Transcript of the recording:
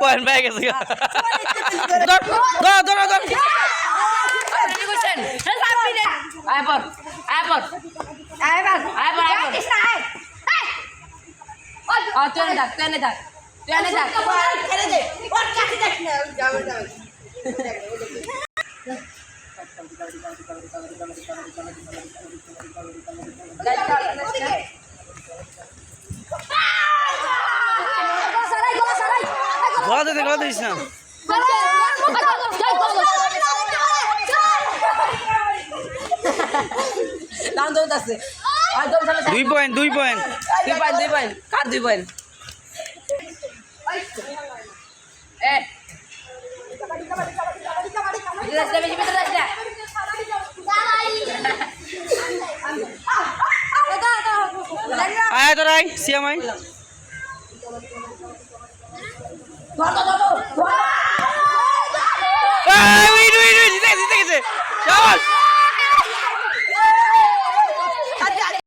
Point পেয়ে গেছে ধর ধর ধর ধর কি করছেন আয় পর আয় পর আয় বাস আয় পর আয় পর কৃষ্ণ আয় ও তুই এনে থাক তুই এনে থাক তুই এনে থাক দে ওর কাছে দেখ গলা দিতে গলা দিস না। দুই পয়েন্ট দুই পয়েন্ট দুই পয়েন্ট দুই পয়েন্ট কার দুই পয়েন্ট এ। আয় তোর আয় সিয়াম